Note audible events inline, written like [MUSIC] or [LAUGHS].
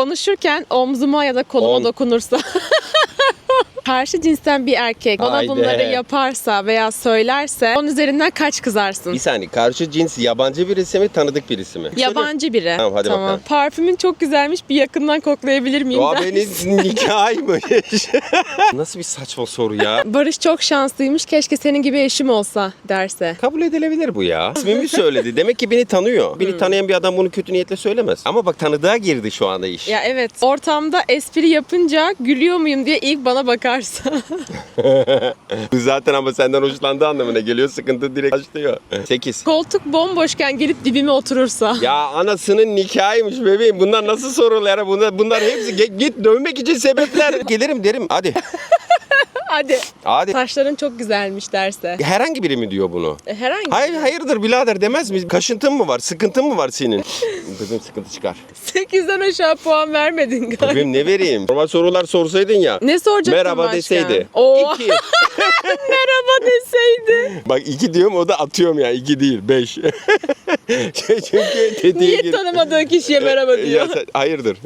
Konuşurken omzuma ya da koluma On. dokunursa. [LAUGHS] Karşı cinsten bir erkek bana Haydi. bunları yaparsa veya söylerse onun üzerinden kaç kızarsın? Bir saniye karşı cins yabancı birisi mi tanıdık birisi mi? Yabancı biri. Tamam, hadi bakalım. Parfümün çok güzelmiş. Bir yakından koklayabilir miyim? Doğa der beni misin? [LAUGHS] nikahıymış. [LAUGHS] Nasıl bir saçma soru ya? Barış çok şanslıymış. Keşke senin gibi eşim olsa derse. Kabul edilebilir bu ya. İsmimi söyledi. Demek ki beni tanıyor. Hmm. Beni tanıyan bir adam bunu kötü niyetle söylemez. Ama bak tanıdığa girdi şu anda iş. Ya evet. Ortamda espri yapınca gülüyor muyum diye ilk bana bakarsa. [LAUGHS] Zaten ama senden hoşlandığı anlamına geliyor. Sıkıntı direkt başlıyor. 8. Koltuk bomboşken gelip dibime oturursa. Ya anasının nikahıymış bebeğim. Bunlar nasıl sorular? Bunlar, bunlar hepsi ge- git dövmek için sebepler. Gelirim derim. Hadi. Hadi. Hadi. Saçların çok güzelmiş derse. Herhangi biri mi diyor bunu? E, Herhangi. Hayır hayırdır birader demez mi? Kaşıntın mı var? Sıkıntın mı var senin? [LAUGHS] Bebeğim sıkıntı çıkar. 8'den aşağı puan vermedin galiba. Bebeğim ne vereyim? Normal sorular sorsaydın ya. Ne soracaktın Merhaba başka? deseydi. Oo. İki. [LAUGHS] Merhaba deseydi. Bak iki diyorum o da atıyorum ya. iki değil. Beş. [LAUGHS] Çünkü tetiğe Niye gir. tanımadığı kişiye merhaba Ya diyor. sen- hayırdır?